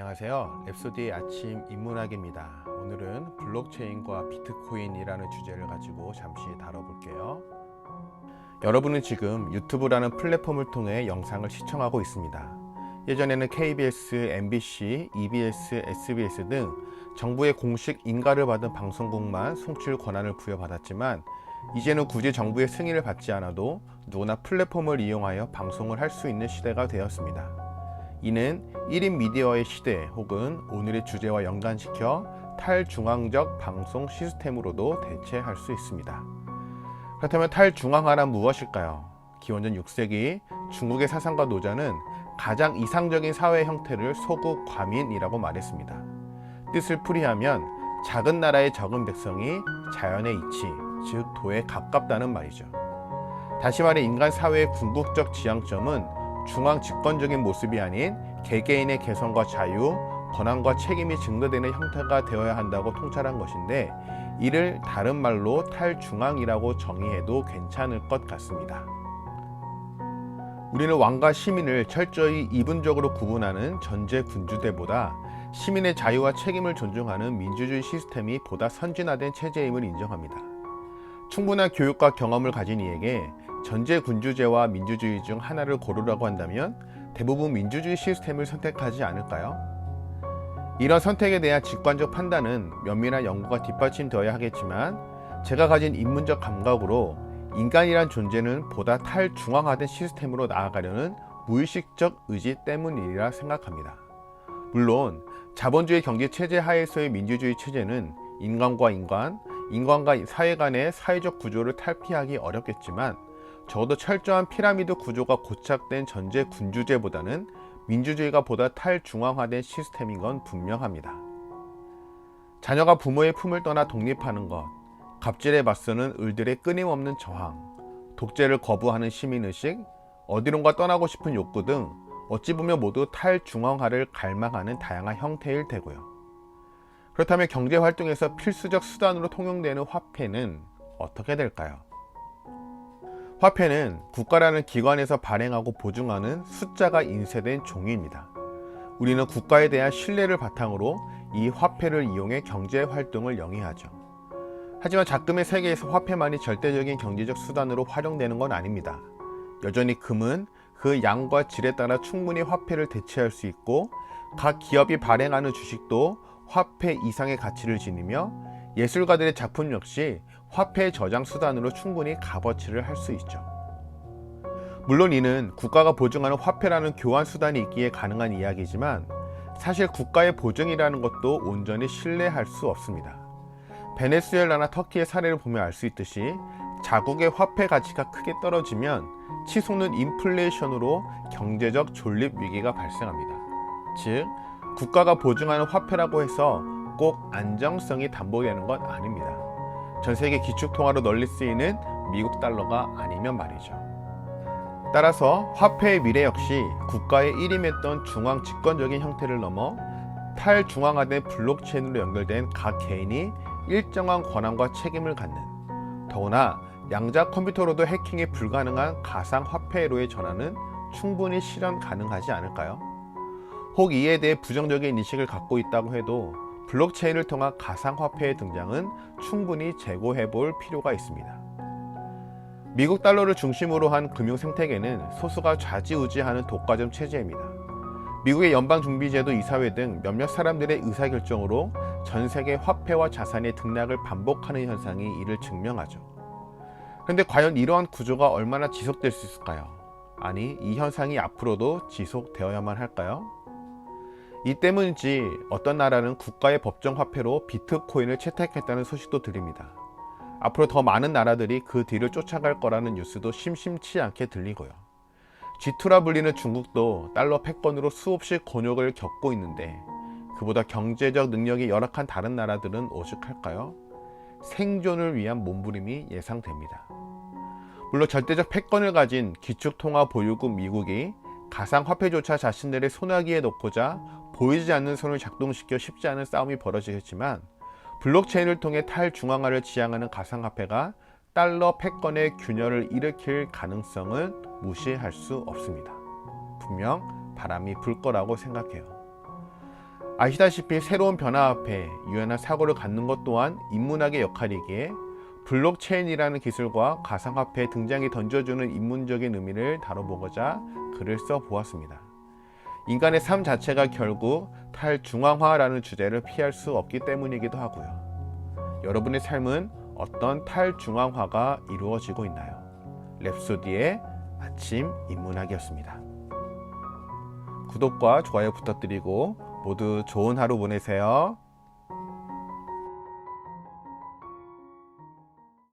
안녕하세요. 랩소디의 아침 인문학입니다. 오늘은 블록체인과 비트코인이라는 주제를 가지고 잠시 다뤄볼게요. 여러분은 지금 유튜브라는 플랫폼을 통해 영상을 시청하고 있습니다. 예전에는 KBS, MBC, EBS, SBS 등 정부의 공식 인가를 받은 방송국만 송출 권한을 부여받았지만 이제는 굳이 정부의 승인을 받지 않아도 누구나 플랫폼을 이용하여 방송을 할 수 있는 시대가 되었습니다. 이는 1인 미디어의 시대 혹은 오늘의 주제와 연관시켜 탈중앙적 방송 시스템으로도 대체할 수 있습니다. 그렇다면 탈중앙화란 무엇일까요? 기원전 6세기 중국의 사상가 노자는 가장 이상적인 사회 형태를 소국 과민이라고 말했습니다. 뜻을 풀이하면 작은 나라의 적은 백성이 자연의 이치, 즉 도에 가깝다는 말이죠. 다시 말해 인간 사회의 궁극적 지향점은 중앙 집권적인 모습이 아닌 개개인의 개성과 자유, 권한과 책임이 증거되는 형태가 되어야 한다고 통찰한 것인데 이를 다른 말로 탈중앙이라고 정의해도 괜찮을 것 같습니다. 우리는 왕과 시민을 철저히 이분적으로 구분하는 전제 군주대보다 시민의 자유와 책임을 존중하는 민주주의 시스템이 보다 선진화된 체제임을 인정합니다. 충분한 교육과 경험을 가진 이에게 전제 군주제와 민주주의 중 하나를 고르라고 한다면 대부분 민주주의 시스템을 선택하지 않을까요? 이런 선택에 대한 직관적 판단은 면밀한 연구가 뒷받침되어야 하겠지만 제가 가진 인문적 감각으로 인간이란 존재는 보다 탈중앙화된 시스템으로 나아가려는 무의식적 의지 때문이라 생각합니다. 물론 자본주의 경제 체제 하에서의 민주주의 체제는 인간과 인간, 인간과 사회 간의 사회적 구조를 탈피하기 어렵겠지만 적어도 철저한 피라미드 구조가 고착된 전제 군주제보다는 민주주의가 보다 탈중앙화된 시스템인 건 분명합니다. 자녀가 부모의 품을 떠나 독립하는 것, 갑질에 맞서는 을들의 끊임없는 저항, 독재를 거부하는 시민의식, 어디론가 떠나고 싶은 욕구 등 어찌 보면 모두 탈중앙화를 갈망하는 다양한 형태일 테고요. 그렇다면 경제 활동에서 필수적 수단으로 통용되는 화폐는 어떻게 될까요? 화폐는 국가라는 기관에서 발행하고 보증하는 숫자가 인쇄된 종이입니다. 우리는 국가에 대한 신뢰를 바탕으로 이 화폐를 이용해 경제 활동을 영위하죠. 하지만 작금의 세계에서 화폐만이 절대적인 경제적 수단으로 활용되는 건 아닙니다. 여전히 금은 그 양과 질에 따라 충분히 화폐를 대체할 수 있고 각 기업이 발행하는 주식도 화폐 이상의 가치를 지니며 예술가들의 작품 역시 화폐 저장 수단으로 충분히 값어치를 할 수 있죠. 물론 이는 국가가 보증하는 화폐라는 교환 수단이 있기에 가능한 이야기지만 사실 국가의 보증이라는 것도 온전히 신뢰할 수 없습니다. 베네수엘라나 터키의 사례를 보면 알 수 있듯이 자국의 화폐 가치가 크게 떨어지면 치솟는 인플레이션으로 경제적 존립 위기가 발생합니다. 즉, 국가가 보증하는 화폐라고 해서 꼭 안정성이 담보되는 건 아닙니다. 전 세계 기축통화로 널리 쓰이는 미국 달러가 아니면 말이죠. 따라서 화폐의 미래 역시 국가의 일임했던 중앙 집권적인 형태를 넘어 탈중앙화된 블록체인으로 연결된 각 개인이 일정한 권한과 책임을 갖는 더구나 양자 컴퓨터로도 해킹이 불가능한 가상 화폐로의 전환은 충분히 실현 가능하지 않을까요? 혹 이에 대해 부정적인 인식을 갖고 있다고 해도 블록체인을 통한 가상화폐의 등장은 충분히 재고해 볼 필요가 있습니다. 미국 달러를 중심으로 한 금융 생태계는 소수가 좌지우지하는 독과점 체제입니다. 미국의 연방준비제도 이사회 등 몇몇 사람들의 의사결정으로 전 세계 화폐와 자산의 등락을 반복하는 현상이 이를 증명하죠. 그런데 과연 이러한 구조가 얼마나 지속될 수 있을까요? 아니, 이 현상이 앞으로도 지속되어야만 할까요? 이 때문인지 어떤 나라는 국가의 법정 화폐로 비트코인을 채택했다는 소식도 들립니다. 앞으로 더 많은 나라들이 그 뒤를 쫓아갈 거라는 뉴스도 심심치 않게 들리고요. G2라 불리는 중국도 달러 패권으로 수없이 곤욕을 겪고 있는데 그보다 경제적 능력이 열악한 다른 나라들은 오죽할까요? 생존을 위한 몸부림이 예상됩니다. 물론 절대적 패권을 가진 기축통화 보유국 미국이 가상화폐조차 자신들의 소나기에 놓고자 보이지 않는 손을 작동시켜 쉽지 않은 싸움이 벌어지겠지만 블록체인을 통해 탈중앙화를 지향하는 가상화폐가 달러 패권의 균열을 일으킬 가능성을 무시할 수 없습니다. 분명 바람이 불 거라고 생각해요. 아시다시피 새로운 변화 앞에 유연한 사고를 갖는 것 또한 인문학의 역할이기에 블록체인이라는 기술과 가상화폐 등장이 던져주는 인문적인 의미를 다뤄보고자 글을 써 보았습니다. 인간의 삶 자체가 결국 탈중앙화라는 주제를 피할 수 없기 때문이기도 하고요. 여러분의 삶은 어떤 탈중앙화가 이루어지고 있나요? 랩소디의 아침 인문학이었습니다. 구독과 좋아요 부탁드리고 모두 좋은 하루 보내세요.